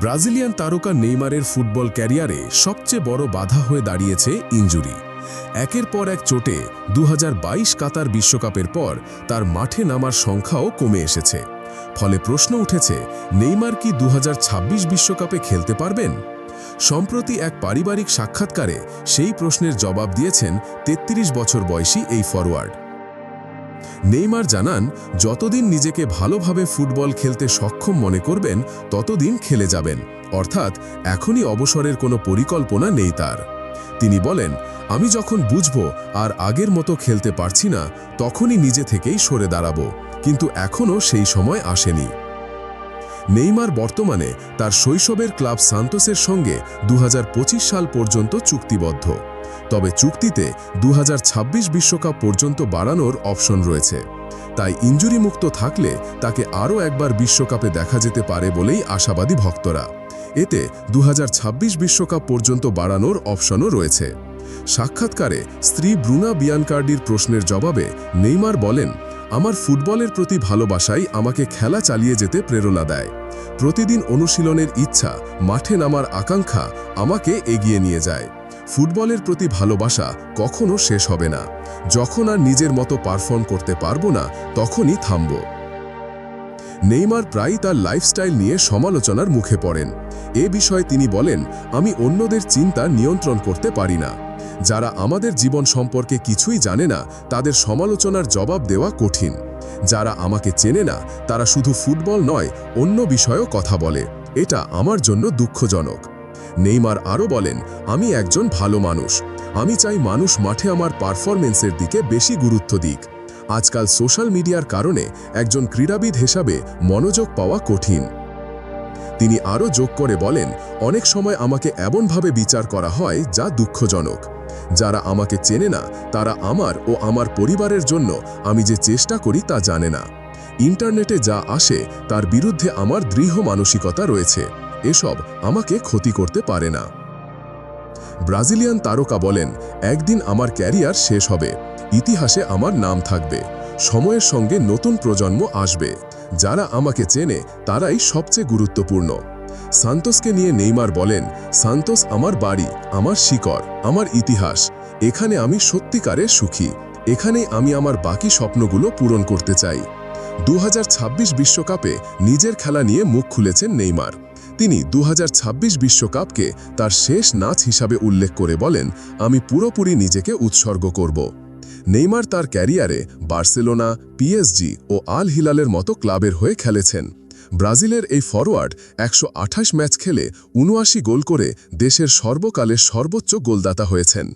Brazilian তারকা নেইমারের football ক্যারিয়ারে সবচেয়ে বড় বাধা হয়ে দাঁড়িয়েছে ইনজুরি একের পর এক চোটে দু হাজার বাইশ কাতার বিশ্বকাপের পর তার মাঠে নামার সংখ্যাও কমে এসেছে। ফলে প্রশ্ন উঠেছে, নেইমার কি দু বিশ্বকাপে খেলতে পারবেন? সম্প্রতি এক পারিবারিক সাক্ষাৎকারে সেই প্রশ্নের জবাব দিয়েছেন ৩৩ বছর বয়সী এই ফরওয়ার্ড নেইমার জানান, যতদিন নিজেকে ভালোভাবে ফুটবল খেলতে সক্ষম মনে করবেন, ততদিন খেলে যাবেন। অর্থাৎ, এখনই অবসরের কোনো পরিকল্পনা নেই তার। তিনি বলেন, আমি যখন বুঝব আর আগের মতো খেলতে পারছি না, তখনই নিজে থেকেই সরে দাঁড়াবো। কিন্তু এখনও সেই সময় আসেনি। নেইমার বর্তমানে তার শৈশবের ক্লাব সান্তোসের সঙ্গে দু হাজার পঁচিশ সাল পর্যন্ত চুক্তিবদ্ধ। তবে চুক্তিতে দু বিশ্বকাপ পর্যন্ত বাড়ানোর অপশন রয়েছে। তাই ইঞ্জুরি মুক্ত থাকলে তাকে আরও একবার বিশ্বকাপে দেখা যেতে পারে বলেই আশাবাদী ভক্তরা। এতে দু বিশ্বকাপ পর্যন্ত বাড়ানোর অপশনও রয়েছে। সাক্ষাৎকারে স্ত্রী ব্রুনা বিয়ানকার্ডির প্রশ্নের জবাবে নেইমার বলেন, আমার ফুটবলের প্রতি ভালোবাসাই আমাকে খেলা চালিয়ে যেতে প্রেরণা দেয়। প্রতিদিন অনুশীলনের ইচ্ছা, মাঠে নামার আকাঙ্ক্ষা আমাকে এগিয়ে নিয়ে যায়। ফুটবলের প্রতি ভালোবাসা কখনো শেষ হবে না। যখন আর নিজের মতো পারফর্ম করতে পারব না, তখনই থামব। নেইমার প্রায়ই তার লাইফস্টাইল নিয়ে সমালোচনার মুখে পড়েন। এ বিষয়ে তিনি বলেন, আমি অন্যদের চিন্তা নিয়ন্ত্রণ করতে পারি না। যারা আমাদের জীবন সম্পর্কে কিছুই জানে না, তাদের সমালোচনার জবাব দেওয়া কঠিন। যারা আমাকে চেনে না, তারা শুধু ফুটবল নয়, অন্য বিষয়েও কথা বলে। এটা আমার জন্য দুঃখজনক। নেইমার আরও বলেন, আমি একজন ভালো মানুষ। আমি চাই মানুষ মাঠে আমার পারফরমেন্সের দিকে বেশি গুরুত্ব দিক। আজকাল সোশ্যাল মিডিয়ার কারণে একজন ক্রীড়াবিদ হিসাবে মনোযোগ পাওয়া কঠিন। তিনি আরও যোগ করে বলেন, অনেক সময় আমাকে এমনভাবে বিচার করা হয় যা দুঃখজনক। যারা আমাকে চেনে না, তারা আমার ও আমার পরিবারের জন্য আমি যে চেষ্টা করি তা জানে না। ইন্টারনেটে যা আসে, তার বিরুদ্ধে আমার দৃঢ় মানসিকতা রয়েছে। এসব আমাকে ক্ষতি করতে পারে না। ব্রাজিলিয়ান তারকা বলেন, একদিন আমার ক্যারিয়ার শেষ হবে। ইতিহাসে আমার নাম থাকবে। সময়ের সঙ্গে নতুন প্রজন্ম আসবে। যারা আমাকে চেনে, তারাই সবচেয়ে গুরুত্বপূর্ণ। সান্তোসকে নিয়ে নেইমার বলেন, সান্তোস আমার বাড়ি, আমার শিকড়, আমার ইতিহাস। এখানে আমি সত্যিকারে সুখী। এখানেই আমি আমার বাকি স্বপ্নগুলো পূরণ করতে চাই। দু বিশ্বকাপে নিজের খেলা নিয়ে মুখ খুলেছেন নেইমার। তিনি দু বিশ্বকাপকে তার শেষ নাচ হিসাবে উল্লেখ করে বলেন, আমি পুরোপুরি নিজেকে উৎসর্গ করব। নেইমার তার ক্যারিয়ারে বার্সেলোনা, পিএসজি ও আল হিলালের মতো ক্লাবের হয়ে খেলেছেন। ব্রাজিলের এই ফরওয়ার্ড একশো আঠাশ ম্যাচ খেলে উনআশি গোল করে দেশের সর্বকালের সর্বোচ্চ গোলদাতা হয়েছেন।